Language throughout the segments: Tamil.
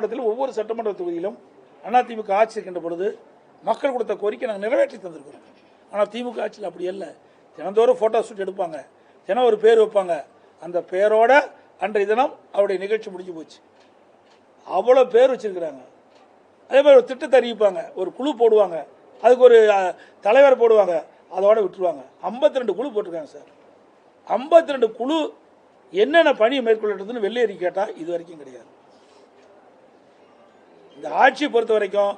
மாவட்டத்தில் ஒவ்வொரு சட்டமன்ற தொகுதியிலும் அதிமுக ஆட்சி இருக்கின்ற பொழுது மக்கள் கொடுத்த கோரிக்கை நாங்கள் நிறைவேற்றி தந்திருக்கிறோம். ஆனால் திமுக ஆட்சியில் அப்படி இல்லை தினந்தோறும் ஃபோட்டோ ஷூட் எடுப்பாங்க. தினம் ஒரு பேர் வைப்பாங்க. அந்த பேரோட அன்றைய தினம் அவருடைய நிகழ்ச்சி முடிஞ்சு போச்சு. அவ்வளோ பேர் வச்சிருக்கிறாங்க. அதே மாதிரி ஒரு திட்டத்தை அறிவிப்பாங்க. ஒரு குழு போடுவாங்க. அதுக்கு ஒரு தலைவர் போடுவாங்க. அதோட விட்டுருவாங்க. 52 ரெண்டு குழு போட்டிருக்காங்க சார். 52 ரெண்டு குழு என்னென்ன பணியை மேற்கொள்ளட்டுதுன்னு வெள்ளை அறிக்கை கேட்டால் இது வரைக்கும் கிடையாது. இந்த ஆட்சியை பொறுத்த வரைக்கும்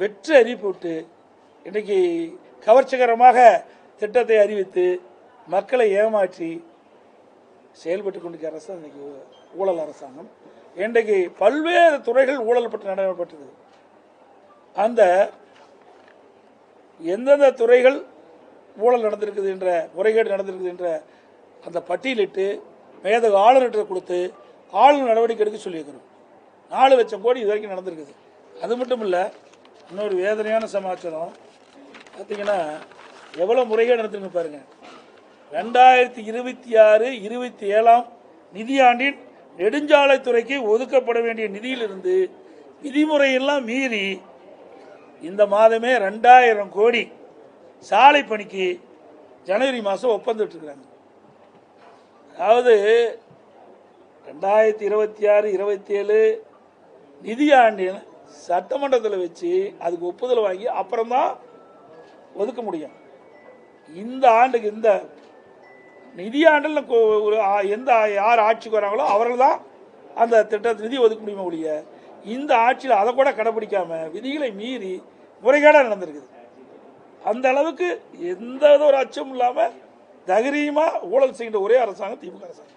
வெற்றி அறிவிப்பு விட்டு இன்றைக்கி கவர்ச்சிகரமாக திட்டத்தை அறிவித்து மக்களை ஏமாற்றி செயல்பட்டு கொண்டிருக்க அரசு இன்றைக்கி ஊழல் அரசாங்கம். இன்றைக்கு பல்வேறு துறைகள் ஊழல் பட்டு நடைபெற்றது. அந்த எந்தெந்த துறைகள் ஊழல் நடந்திருக்குது என்ற முறைகேடு நடந்திருக்குது என்ற அந்த பட்டியலிட்டு மேதகு ஆளுநர்கிட்ட கொடுத்து ஆளுநர் நடவடிக்கை எடுக்க சொல்லியிருக்கிறோம். நாலு லட்சம் கோடி இது வரைக்கும் நடந்திருக்குது. அது மட்டும் இல்லை இன்னொரு வேதனையான சமாச்சாரம். பார்த்தீங்கன்னா எவ்வளோ முறைகேடு நடந்திருக்கு பாருங்க. ரெண்டாயிரத்தி இருபத்தி ஆறு இருபத்தி ஏழாம் நிதியாண்டின் நெடுஞ்சாலைத்துறைக்கு ஒதுக்கப்பட வேண்டிய நிதியிலிருந்து விதிமுறையெல்லாம் மீறி இந்த மாதமே ரெண்டாயிரம் கோடி சாலை பணிக்கு ஜனவரி மாதம் ஒப்பந்துட்டுருக்குறாங்க அதாவது ரெண்டாயிரத்தி இருபத்தி ஆறு இருபத்தி ஏழு நிதியாண்டின் சட்டமன்றத்தில் வச்சு அதுக்கு ஒப்புதல் வாங்கி அப்புறம்தான் ஒதுக்க முடியும். இந்த ஆண்டுக்கு இந்த நிதியாண்டில் ஒரு எந்த யார் ஆட்சிக்கு வராங்களோ அவர்கள் தான் அந்த திட்டத்தை நிதி ஒதுக்க முடியுமா ஒழிய இந்த ஆட்சியில் அதை கூட கடைபிடிக்காம விதிகளை மீறி முறைகேடாக நடந்திருக்குது. அந்த அளவுக்கு எந்த ஒரு அச்சமும் இல்லாமல் தைரியமாக ஊழல் செய்கின்ற ஒரே அரசாங்கம் திமுக அரசாங்கம்.